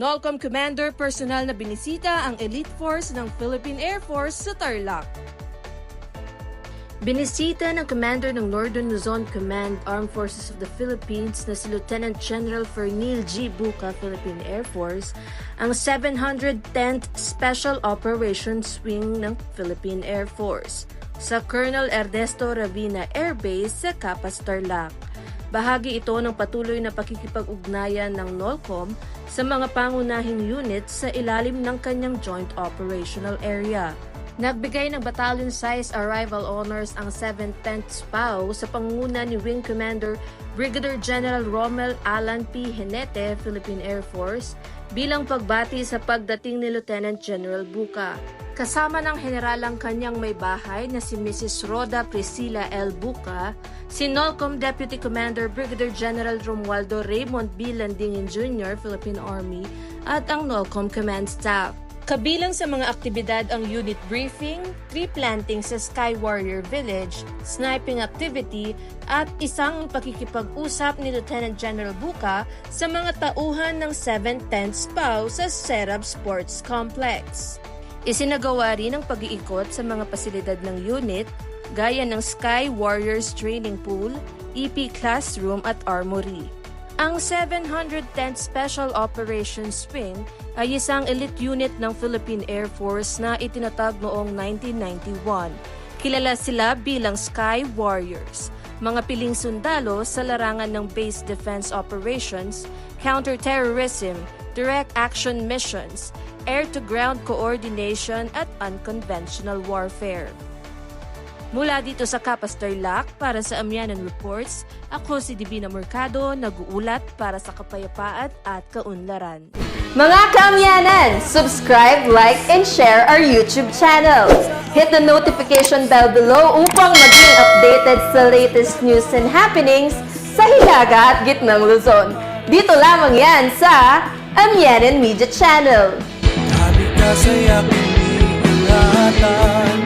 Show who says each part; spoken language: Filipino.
Speaker 1: NOLCOM Commander personal na binisita ang Elite Force ng Philippine Air Force sa Tarlac. Binisita ng Commander ng Northern Luzon Command Armed Forces of the Philippines na si Lieutenant General Fernil G. Buca, Philippine Air Force, ang 710th Special Operations Wing ng Philippine Air Force sa Colonel Ernesto Ravina Air Base sa Capas, Tarlac. Bahagi ito ng patuloy na pakikipag-ugnayan ng NOLCOM sa mga pangunahing units sa ilalim ng kanyang Joint Operational Area. Nagbigay ng battalion size arrival honors ang 7th SPAO sa pangunguna ni Wing Commander Brigadier General Rommel Alan P. Henete, Philippine Air Force, bilang pagbati sa pagdating ni Lieutenant General Buca. Kasama ng general ang kanyang may bahay na si Mrs. Rhoda Priscilla L. Buca, si NOLCOM Deputy Commander Brigadier General Romualdo Raymond B. Landingin Jr., Philippine Army, at ang NOLCOM Command Staff. Kabilang sa mga aktibidad ang unit briefing, tree planting sa Sky Warrior Village, sniping activity, at isang pakikipag-usap ni Lieutenant General Buca sa mga tauhan ng 710 SPAO sa Serab Sports Complex. Isinagawa rin ang pag-iikot sa mga pasilidad ng unit gaya ng Sky Warriors Training Pool, EP Classroom at Armory. Ang 710th Special Operations Wing ay isang elite unit ng Philippine Air Force na itinatag noong 1991. Kilala sila bilang Sky Warriors, mga piling sundalo sa larangan ng base defense operations, counterterrorism, direct action missions, air-to-ground coordination at unconventional warfare. Mula dito sa Capas Tarlac para sa Amyanan Reports, ako si Divina Mercado, nag-uulat para sa kapayapaan at kaunlaran.
Speaker 2: Mga kaamyanan, subscribe, like, and share our YouTube channel. Hit the notification bell below upang maging updated sa latest news and happenings sa Hilaga at Gitnang Luzon. Dito lamang yan sa Amyanan Media Channel.
Speaker 3: Halika sa'yo, piniingatan